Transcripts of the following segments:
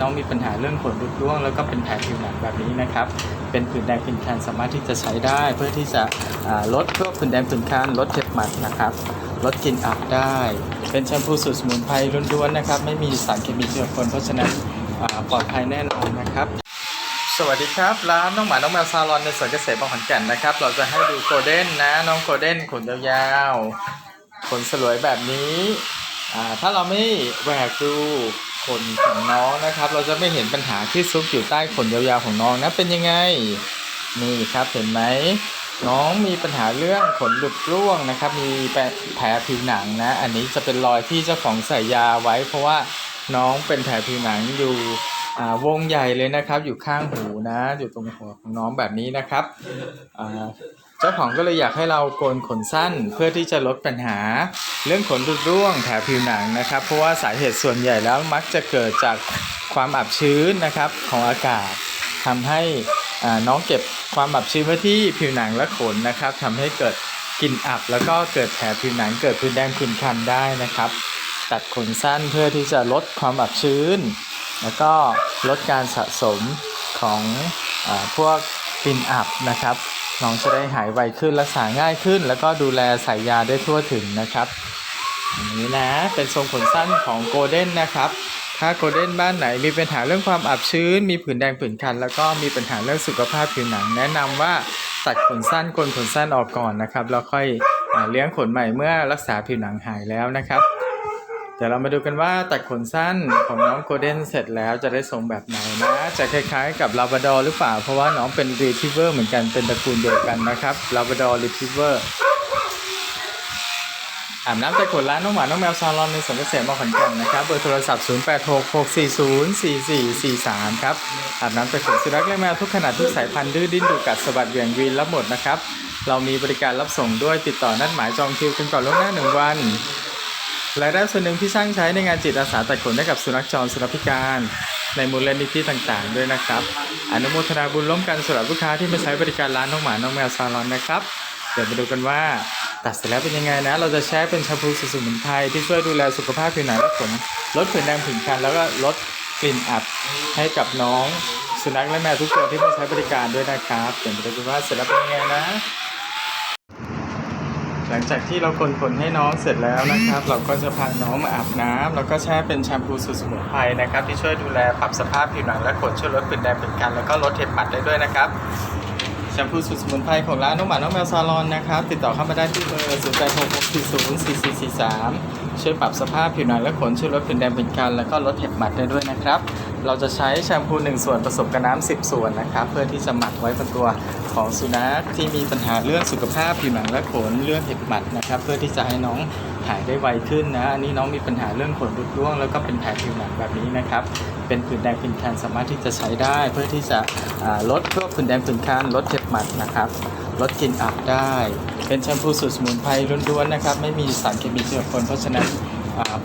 น้องมีปัญหาเรื่องขนรุดร่วง แล้วก็เป็นแผลผิวหนังแบบนี้นะครับ เป็นผื่นแดงผื่นคันสามารถที่จะใช้ได้ เพื่อที่จะลดพวกผื่นแดงผื่นคันลดเจ็บหมัดนะครับลดกลิ่นอับได้ เป็นแชมพูสูตรสมุนไพรล้วนๆนะครับ ไม่มีสารเคมีเจือปนเพราะฉะนั้นปลอดภัยแน่นอนนะครับ สวัสดีครับ ร้านน้องหมา น้องแมวซาลอนในสวนเกษตรบางขอนแก่นนะครับ เราจะให้ดูโกลเด้นนะ น้องโกลเด้นขนยาวๆขนสลวยแบบนี้ ถ้าเราไม่แหวกดู ขนของน้องนะครับ เราจะไม่เห็นปัญหาที่ซุกอยู่ใต้ขนยาวๆของน้องนะเป็นยังไงนี่ครับเห็นไหมน้องมีปัญหาเรื่องขนหลุดร่วงนะครับ มีแผลผิวหนังนะ อันนี้จะเป็นรอยที่เจ้าของใส่ยาไว้ เพราะว่าน้องเป็นแผลผิวหนังอยู่อาวงใหญ่เลยนะครับ อยู่ข้างหูนะ อยู่ตรงหัวของน้องแบบนี้นะครับอา เจ้าของก็เลยอยากให้เราโกนขนสั้นเพื่อที่จะลดปัญหา เรื่องขนรุดร่วงแผลผิวหนังนะครับ เพราะว่าสาเหตุส่วนใหญ่แล้วมักจะเกิดจากความอับชื้นนะครับของอากาศทำให้น้องเก็บความอับชื้นไว้ที่ผิวหนังและขนนะครับทำให้เกิดกลิ่นอับ แล้วก็เกิดแผลผิวหนังเกิดผื่นแดงผื่นคันได้นะครับ ตัดขนสั้นเพื่อที่จะลดความอับชื้น แล้วก็ลดการสะสมของอพวกกลิ่นอับนะครับ น้องจะได้หายไวขึ้นรักษาง่ายขึ้น แล้วก็ดูแลใส่ยาได้ทั่วถึงนะครับอย่างนี้นะเป็นทรงขนสั้นของโกลเด้นนะครับ ถ้าโกลเด้นบ้านไหนมีปัญหาเรื่องความอับชื้น มีผื่นแดงผื่นคัน แล้วก็มีปัญหาเรื่องสุขภาพผิวหนัง แนะนำว่าตัดขนสั้นโกนขนสั้นออกก่อนนะครับแล้วค่อยเลี้ยงขนใหม่เมื่อรักษาผิวหนังหายแล้วนะครับ ดี๋ยวเรามาดูกันว่าตัดขนสั้นของน้องโกลเด้นเสร็จแล้วจะได้ทรงแบบไหนนะ จะคล้ายๆกับลาบ r ดอร์หรือเปล่า เพราะว่าน้องเป็นรีทิเวอร์เหมือนกันเป็นตระกูลเดียวกันนะครับลาบ r ดอร์รีทิเวอร์อาบน้ำแต่ขนร้านน้องหมา น้องแมวซาลอนในสวนเกษตรมอขอนแก่นนะครับ เบอร์โทรศัพท์ 0866404443 ครับ อาบน้ำแต่ขนสุนัขและแมวทุกขนาดทุกสายพันธุ์ดื้อดิ้นดุกัดสะบัดเหวี่ยงวีนรับหมดนะครับ เรามีบริการรับส่งด้วยติดต่อนัดหมายจองคิวกันก่อนล่วงหน้าหนึ่งวัน รายได้ส่วนหนึ่งที่ช่างใช้ในงานจิตอาสาตัดขนให้กับสุนัขจรสุนัขพิการ ในมูลนิธิต่างๆ ด้วยนะครับ อนุโมทนาบุญร่วมกันสำหรับลูกค้าที่มาใช้บริการร้านน้องหมาน้องแมวซาลอนนะครับเดี๋ยวมาดูกันว่าตัดเสร็จแล้วเป็นยังไงนะ เราจะใช้เป็นแชมพูสูตรสมุนไพรที่ช่วยดูแลสุขภาพผิวหนังและขนลดผื่นแดงผื่นคันแล้วก็ลดกลิ่นอับให้กับน้อง สุนัขและแมวทุกตัวที่มาใช้บริการด้วยนะครับเดี๋ยวมาดูกันว่าเสร็จแล้วเป็นยังไงนะ หลังจากที่เราคนขนให้น้องเสร็จแล้วนะครับ เราก็จะพาน้องมาอาบน้ำแล้วก็แช่เป็นแชมพูสูตรสมุนไพรนะครับที่ช่วยดูแลปรับสภาพผิวหนังและขนช่วยลดผื่นแดงเป็นกันแล้วก็ลดเห็บหมัดได้ด้วยนะครับแชมพูสูตรสมุนไพรของร้านน้องหมาน้องแมวซาลอนนะครับ ติดต่อเข้ามาได้ที่เบอร์0 8 6 6 4 0 4 4 4 3ช่วยปรับสภาพผิวหนังและขนช่วยลดผื่นแดงเป็นกันแล้วก็ลดเห็บหมัดได้ด้วยนะครับ เราจะใช้แชมพู 1 ส่วนผสมกับน้ำ10 ส่วนนะครับ เพื่อที่จะหมักไว้บนตัวของสุนัขที่มีปัญหาเรื่องสุขภาพผิวหนังและขนเรื่องเห็บหมัดนะครับ เพื่อที่จะให้น้องหายได้ไวขึ้นนะอันนี้น้องมีปัญหาเรื่องขนรุดร่วง แล้วก็เป็นแผลผิวหนังแบบนี้นะครับ เป็นผื่นแดงผื่นคันสามารถที่จะใช้ได้ เพื่อที่จะลดพวกผื่นแดงผื่นคันลดเห็บหมัดนะครับลดกลิ่นอับได้ เป็นแชมพูสูตรสมุนไพรล้วนๆนะครับ ไม่มีสารเคมีเจือปนเพราะฉะนั้น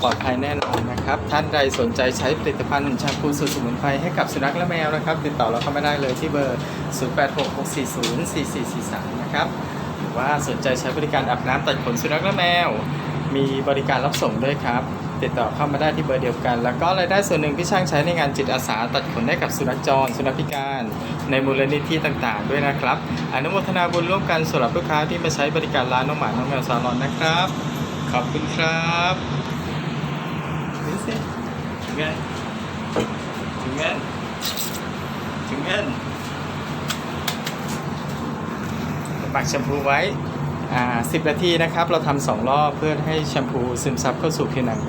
ปลอดภัยแน่นอนนะครับ ท่านใดสนใจใช้ผลิตภัณฑ์แชมพูสูตรสมุนไพรให้กับสุนัขและแมวนะครับ ติดต่อเราเข้ามาได้เลยที่เบอร์ 0866404443 นะครับ หรือว่าสนใจใช้บริการอาบน้ำตัดขนสุนัขและแมว มีบริการรับส่งด้วยครับ ติดต่อเข้ามาได้ที่เบอร์เดียวกัน แล้วก็รายได้ส่วนหนึ่งที่ช่างใช้ในงานจิตอาสาตัดขนให้กับสุนัขจร สุนัขพิการ ในมูลนิธิต่างๆ ด้วยนะครับ อนุโมทนาบุญร่วมกันสำหรับลูกค้าที่มาใช้บริการร้านน้องหมาน้องแมวซาลอนนะครับ ขอบคุณครับ สิถึงไงถึงเงินถึงเงินหมักแชมพูไว้อ่า10นาทีนะครับ เราทำสองรอบเพื่อให้แชมพูซึมซับเข้าสู่ผิวหนัง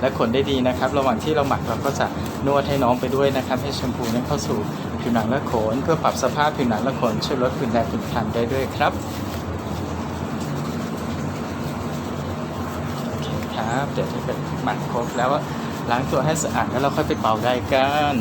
และขนได้ดีนะครับ ระหว่างที่เราหมักเราก็จะนวดให้น้องไปด้วยนะครับ ให้แชมพูนั้นเข้าสู่ผิวหนังและขน เพื่อปรับสภาพผิวหนังและขนช่วยลดผื่นแดงผื่นคันได้ด้วยครับคครับเดี๋ยวถ้าเกิดหมักครบแล้ว ล้างตัวให้สะอาดแล้วเราค่อยไปเป่าได้กัน